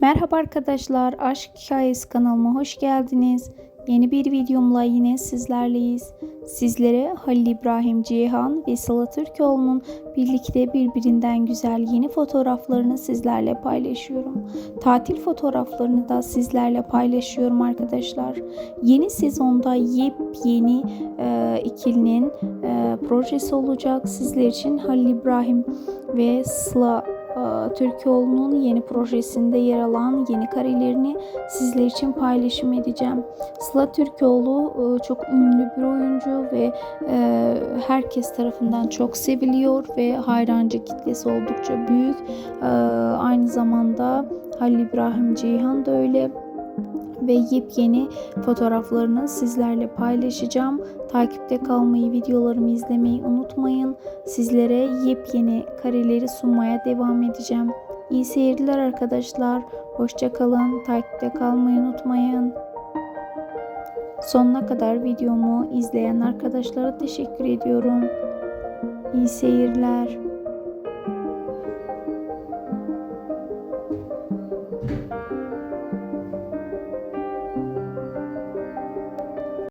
Merhaba arkadaşlar, Aşk Hikayesi kanalıma hoş geldiniz. Yeni bir videomla yine sizlerleyiz. Sizlere Halil İbrahim Ceyhan ve Sıla Türkoğlu'nun birlikte birbirinden güzel yeni fotoğraflarını sizlerle paylaşıyorum. Tatil fotoğraflarını da sizlerle paylaşıyorum arkadaşlar. Yeni sezonda yepyeni e, ikilinin e, projesi olacak. Sizler için Halil İbrahim ve Sıla Türkoğlu'nun yeni projesinde yer alan yeni karelerini sizler için paylaşım edeceğim. Sıla Türkoğlu e, çok ünlü bir oyuncu ve e, herkes tarafından çok seviliyor ve hayrancı kitlesi oldukça büyük. E, Aynı zamanda Halil İbrahim Ceyhan da öyle ve yepyeni fotoğraflarını sizlerle paylaşacağım. Takipte kalmayı, videolarımı izlemeyi unutmayın. Sizlere yepyeni kareleri sunmaya devam edeceğim. İyi seyirler arkadaşlar. Hoşça kalın. Takipte kalmayı unutmayın. Sonuna kadar videomu izleyen arkadaşlara teşekkür ediyorum. İyi seyirler.